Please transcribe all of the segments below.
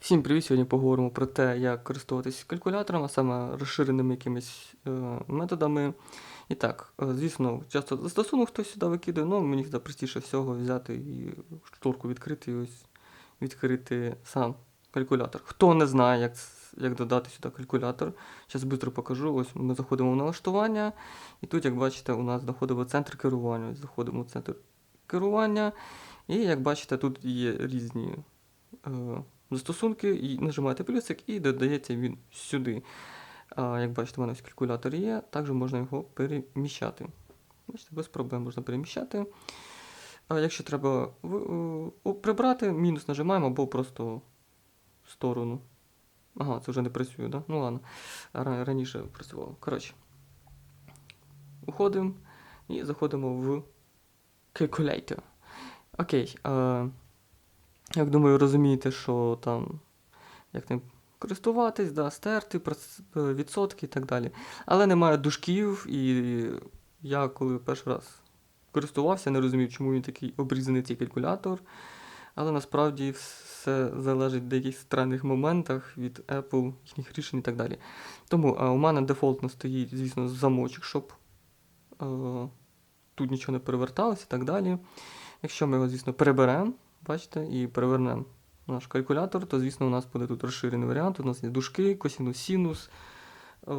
Всім привіт! Сьогодні поговоримо про те, як користуватися калькулятором, а саме розширеними якимись е, методами. І так, е, звісно, часто застосунок хтось сюди викидає, але мені завжди простіше всього взяти і шторку відкрити і ось відкрити сам калькулятор. Хто не знає, як, як додати сюди калькулятор, зараз швидко покажу. Ось ми заходимо в налаштування, і тут, як бачите, у нас знаходимо центр керування. Ось заходимо в центр керування, і як бачите, тут є різні. Е, застосунки, і нажимаєте плюсик і додається він сюди. Як бачите, у мене ось калькулятор є, також можна його переміщати. Бачите, без проблем можна переміщати. А якщо треба о, прибрати, мінус нажимаємо або просто в сторону. Ага, це вже не працює, да? Ну ладно. Ра- Раніше працювало. Коротше. Уходимо і заходимо в Calculator. Окей. А, як думаю, розумієте, що там як ним користуватись, да, стерти, відсотки і так далі. Але немає дужків, і я коли перший раз користувався, не розумів, чому він такий обрізаний цей калькулятор. Але насправді все залежить в деяких странних моментах від Apple, їхніх рішень і так далі. Тому а, у мене дефолтно стоїть, звісно, замочок, щоб е, тут нічого не переверталося і так далі. Якщо ми його, звісно, переберемо, бачите, і перевернемо наш калькулятор, то, звісно, у нас буде тут розширений варіант. У нас є дужки, косінус, синус. Е,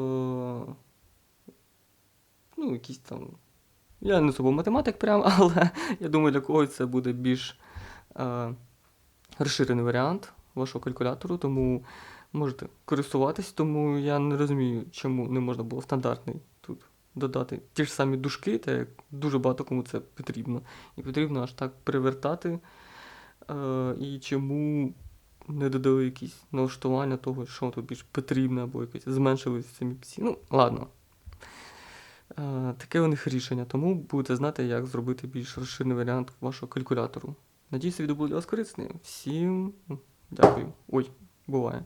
ну, якісь там. Я не особо математик прям, але я думаю, для когось це буде більш е, розширений варіант вашого калькулятору, тому можете користуватись, тому я не розумію, чому не можна було стандартний тут додати ті ж самі дужки, та як дуже багато кому це потрібно. І потрібно аж так перевертати. Е, і чому не додали якісь налаштування того, що тут більш потрібно, або якось зменшилися самі псі. Ну, ладно. Е, таке у них рішення, тому будете знати, як зробити більш розширений варіант вашого калькулятору. Надіюся, відео було для вас корисним. Всім дякую. Ой, буває.